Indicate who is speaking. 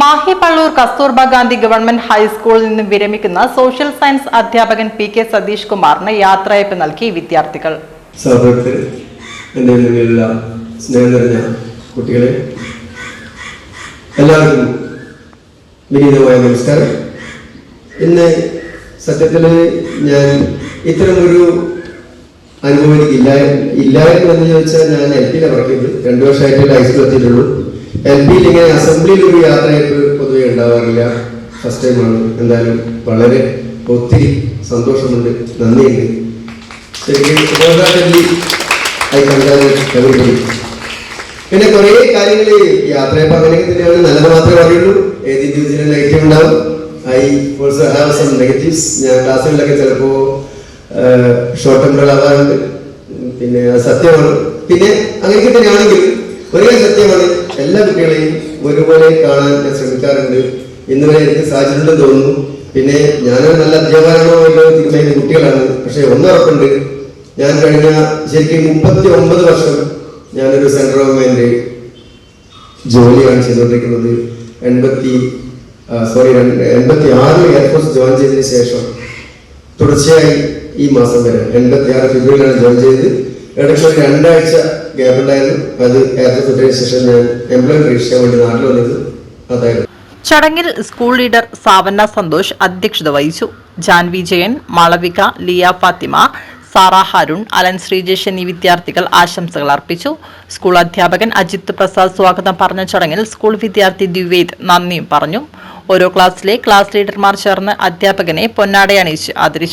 Speaker 1: Mahe Pallur Kasturba Gandhi government ഹൈസ്കൂളിൽ നിന്ന് വിരമിക്കുന്ന സോഷ്യൽ സയൻസ് അധ്യാപകൻ പി കെ സതീഷ് കുമാറിന് യാത്രയപ്പ് നൽകി വിദ്യാർത്ഥികൾ.
Speaker 2: സഹോദരത്തിൽ എന്റെ നിറഞ്ഞ കുട്ടികളെ എല്ലാവർക്കും ഇന്ന് സത്യത്തിൽ ഞാൻ ഇത്തരമൊരു അനുഭവം എനിക്ക് ഇല്ല ഇല്ലായിരുന്നു എന്ന് ചോദിച്ചാൽ ഞാൻ എൽ പിയിലാണ് പറഞ്ഞത് രണ്ടു വർഷമായിട്ട് ഹൈസ്കൂൾ എത്തിയിട്ടുള്ളൂ. എൽ പിയിൽ ഇങ്ങനെ അസംബ്ലിയിൽ ഒരു യാത്രയായിട്ട് പൊതുവെ ഉണ്ടാവാറില്ല. ഫസ്റ്റ് ടൈമാണ് എന്തായാലും വളരെ ഒത്തിരി സന്തോഷമുണ്ട്. നന്ദിയുണ്ട്. പിന്നെ കുറേ കാര്യങ്ങൾ യാത്രയെ തന്നെയാണ് നല്ലത് മാത്രമേ പറയുള്ളൂ. ഏത് ഇൻഡിവിജ്വലും നെഗറ്റീവ് ഉണ്ടാവും. I also have some negatives. ഞാൻ ക്ലാസ്സുകളിലൊക്കെ ചിലപ്പോൾ ഷോർട്ട് ടെമ്പർ ആവാറുണ്ട്. പിന്നെ സത്യമാണ്. പിന്നെ അങ്ങനെയൊക്കെ തന്നെയാണെങ്കിൽ ഒരേ സത്യമാണ്. എല്ലാ കുട്ടികളെയും ഒരുപോലെ കാണാൻ ഞാൻ ശ്രമിക്കാറുണ്ട്. ഇന്ന് വരെ എനിക്ക് സാധിച്ചിട്ടുണ്ടെന്ന് തോന്നുന്നു. പിന്നെ ഞാനൊരു നല്ല അധ്യാപകനാണോ ഇല്ലയോ തീരുമാനിക്കുന്ന കുട്ടികളാണ്. പക്ഷെ ഒന്നുറപ്പുണ്ട്. ഞാൻ കഴിഞ്ഞ ശരിക്കും മുപ്പത്തി ഒമ്പത് വർഷം ഞാനൊരു സെൻട്രൽ ഗവൺമെന്റ് ജോലിയാണ് ചെയ്തുകൊണ്ടിരിക്കുന്നത്. എൺപത്തി സോറി എൺപത്തി ആറിൽ എയർഫോഴ്സ് ജോയിൻ ചെയ്തതിന് ശേഷം തുടർച്ചയായി ഈ മാസം വരെ എൺപത്തി ആറ് ഫെബ്രുവരിയിലാണ് ജോയിൻ ചെയ്തത്. ഇടയ്ക്ക് രണ്ടാഴ്ച ഗ്യാപ്പ് ഉണ്ടായിരുന്നു. അത് വേണ്ടി നാട്ടിൽ വന്നത് അതായിരുന്നു.
Speaker 1: ചടങ്ങിൽ സ്കൂൾ ലീഡർ സാവന്ന സന്തോഷ് അധ്യക്ഷത വഹിച്ചു. ജാൻവി ജയൻ മാളവിക ലിയ ഫാത്തിമ സാറ ഹരുൺ അലൻ ശ്രീജേഷ് എന്നീ വിദ്യാർത്ഥികൾ ആശംസകൾ അർപ്പിച്ചു. സ്കൂൾ അധ്യാപകൻ അജിത് പ്രസാദ് സ്വാഗതം പറഞ്ഞ ചടങ്ങിൽ സ്കൂൾ വിദ്യാർത്ഥി ദ്വിവേദ് നന്ദിയും പറഞ്ഞു. ഓരോ ക്ലാസ്സിലെ ക്ലാസ് ലീഡർമാർ ചേർന്ന് അധ്യാപകനെ പൊന്നാടയണിയിച്ച് ആദരിച്ചു.